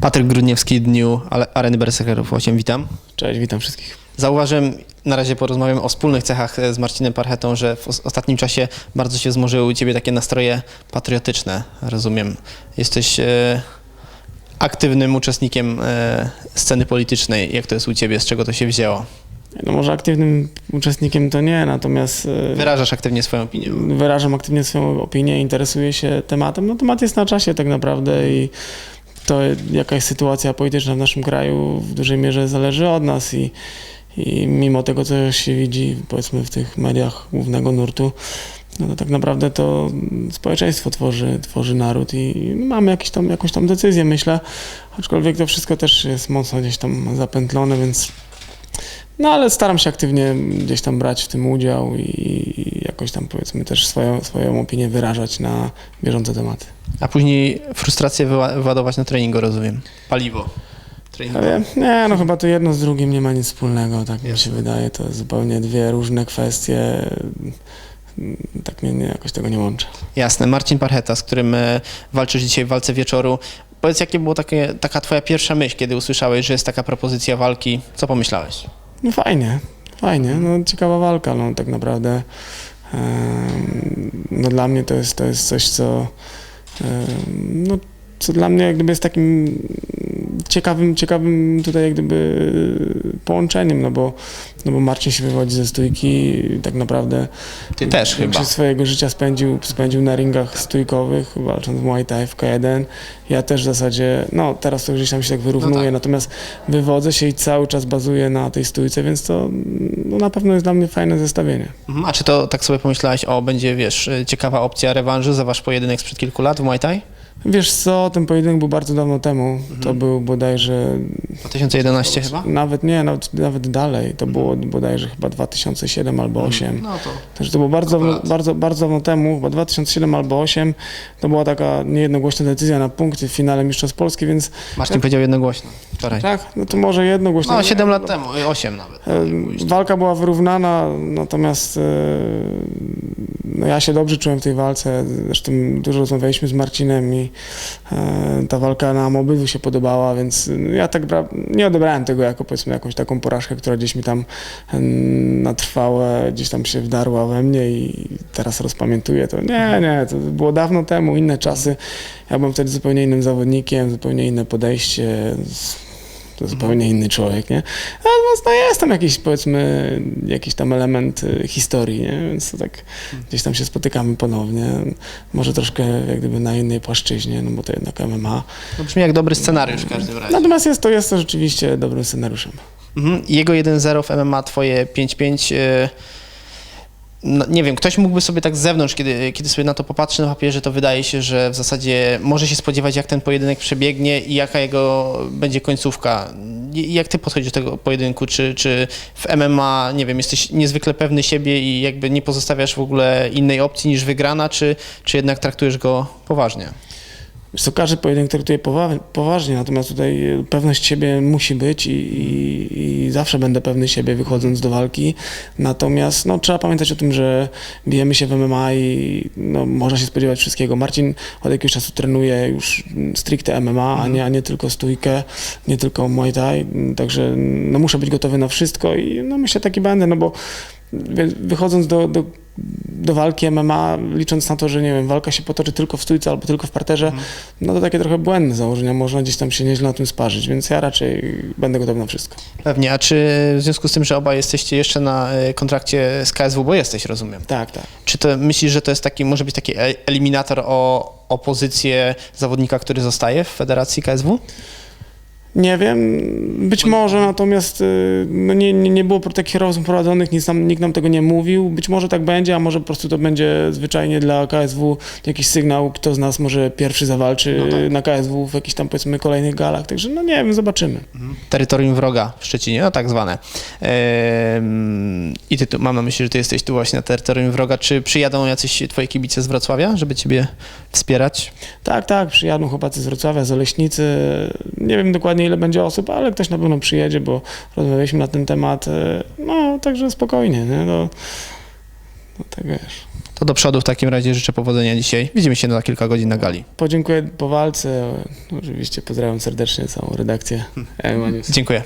Patryk Grudniewski, Dniu Areny Berserkerów 8, witam. Cześć, witam wszystkich. Zauważyłem, na razie porozmawiam o wspólnych cechach e, z Marcinem Parchetą, że w os- ostatnim czasie bardzo się wzmożyły u Ciebie takie nastroje patriotyczne, rozumiem. Jesteś e, aktywnym uczestnikiem e, sceny politycznej. Jak to jest u Ciebie, z czego to się wzięło? No może aktywnym uczestnikiem to nie, natomiast e, Wyrażasz aktywnie swoją opinię. wyrażam aktywnie swoją opinię, interesuję się tematem. No temat jest na czasie tak naprawdę i to jaka jest sytuacja polityczna w naszym kraju w dużej mierze zależy od nas i, i mimo tego, co się widzi powiedzmy w tych mediach głównego nurtu, no to tak naprawdę to społeczeństwo tworzy, tworzy naród i mamy jakieś tam, jakąś tam decyzję, myślę, aczkolwiek to wszystko też jest mocno gdzieś tam zapętlone, więc no ale staram się aktywnie gdzieś tam brać w tym udział i, jakoś tam powiedzmy też swoją, swoją opinię wyrażać na bieżące tematy. A później frustrację wyła- wyładować na treningu, rozumiem. Paliwo. Ale nie, no chyba to jedno z drugim nie ma nic wspólnego, tak mi się Jasne. wydaje. To zupełnie dwie różne kwestie. Tak mnie nie, jakoś tego nie łączę. Jasne. Marcin Parcheta, z którym e, walczysz dzisiaj w walce wieczoru. Powiedz, jakie było takie, taka twoja pierwsza myśl, kiedy usłyszałeś, że jest taka propozycja walki? Co pomyślałeś? No fajnie, fajnie, no ciekawa walka, no tak naprawdę. No dla mnie to jest, to jest coś, co no, co dla mnie jak gdyby jest takim ciekawym, ciekawym tutaj jak gdyby połączeniem, no bo, no bo Marcin się wywodzi ze stójki tak naprawdę Ty też chyba. Swojego życia spędził, spędził na ringach stójkowych, walcząc w Muay Thai w K1. Ja też w zasadzie, no teraz to gdzieś tam się tak wyrównuje, No tak. natomiast wywodzę się i cały czas bazuję na tej stójce, więc to no, na pewno jest dla mnie fajne zestawienie. Mhm. A czy to tak sobie pomyślałeś, o, będzie, wiesz, ciekawa opcja rewanżu za wasz pojedynek sprzed kilku lat w Muay Thai? Wiesz co, ten pojedynek był bardzo dawno temu, Mhm. to był bodajże, 2011 chyba? nawet nie, nawet, nawet dalej, to było bodajże chyba 2007 albo 2008. No to... Także to było bardzo, Kilka dawno, lat. bardzo, bardzo dawno temu, chyba 2007 albo 2008. To była taka niejednogłośna decyzja na punkty w finale Mistrzostw Polski, więc Marcin powiedział jednogłośno wczoraj. tak, no to może jednogłośnie. No, 7 lat temu, 8 nawet. E, Walka była wyrównana, natomiast e, no ja się dobrze czułem w tej walce. Zresztą dużo rozmawialiśmy z Marcinem i e, ta walka nam obydwu się podobała, więc ja tak nie odebrałem tego jako powiedzmy jakąś taką porażkę, która gdzieś mi tam e, na trwałe gdzieś tam się wdarła we mnie i teraz rozpamiętuję to. Nie, nie, to było dawno temu, inne czasy. Ja byłem wtedy zupełnie innym zawodnikiem, zupełnie inne podejście. To zupełnie inny człowiek, nie? Natomiast no jest tam jakiś, powiedzmy, jakiś tam element y, historii, nie? Więc to tak gdzieś tam się spotykamy ponownie. Może troszkę jak gdyby na innej płaszczyźnie, no bo to jednak MMA. To brzmi jak dobry scenariusz w każdym razie. Natomiast jest to, jest to rzeczywiście dobrym scenariuszem. Mhm. Jego 1-0 w MMA, twoje 5-5. e, No, nie wiem, ktoś mógłby sobie tak z zewnątrz, kiedy, kiedy sobie na to popatrzy na papierze, to wydaje się, że w zasadzie może się spodziewać, jak ten pojedynek przebiegnie i jaka jego będzie końcówka. I- Jak ty podchodzisz do tego pojedynku? Czy, czy w MMA, nie wiem, jesteś niezwykle pewny siebie i jakby nie pozostawiasz w ogóle innej opcji niż wygrana, czy, czy jednak traktujesz go poważnie? Wiesz co, każdy pojedynek traktuje powa- poważnie, natomiast tutaj y, pewność siebie musi być i, i, i zawsze będę pewny siebie wychodząc do walki. Natomiast no, trzeba pamiętać o tym, że bijemy się w MMA i no, można się spodziewać wszystkiego. Marcin od jakiegoś czasu trenuje już stricte MMA, a, nie, a nie tylko stójkę, nie tylko Muay Thai, także no, muszę być gotowy na wszystko i no, myślę taki będę, no bo wie- wychodząc do, do, do walki MMA, licząc na to, że nie wiem, walka się potoczy tylko w stójce albo tylko w parterze, no to takie trochę błędne założenia, można gdzieś tam się nieźle na tym sparzyć, więc ja raczej będę gotowy na wszystko. Pewnie. A czy w związku z tym, że obaj jesteście jeszcze na e, kontrakcie z KSW, bo jesteś, rozumiem, Tak, tak. Czy to myślisz, że to jest taki, może być taki e- eliminator o, o pozycję zawodnika, który zostaje w Federacji KSW? Nie wiem, być może, natomiast y, no nie, nie, nie było takich rozmów prowadzonych, nic nam, nikt nam tego nie mówił. Być może tak będzie, a może po prostu to będzie zwyczajnie dla KSW jakiś sygnał, kto z nas może pierwszy zawalczy No tak. na KSW w jakichś tam powiedzmy kolejnych galach. Także no nie wiem, zobaczymy. Terytorium wroga w Szczecinie, no tak zwane. I ty tu, mam na myśli, że ty jesteś tu właśnie na terytorium wroga. Czy przyjadą jacyś twoi kibice z Wrocławia, żeby ciebie wspierać? Tak, tak, przyjadą chłopacy z Wrocławia, z Oleśnicy. Nie wiem dokładnie ile będzie osób, ale ktoś na pewno przyjedzie, bo rozmawialiśmy na ten temat. e, No, także spokojnie, nie? No, No tak wiesz. To do przodu w takim razie życzę powodzenia dzisiaj. Widzimy się za kilka godzin na gali. Podziękuję po walce. Oczywiście pozdrawiam serdecznie całą redakcję. Dziękuję.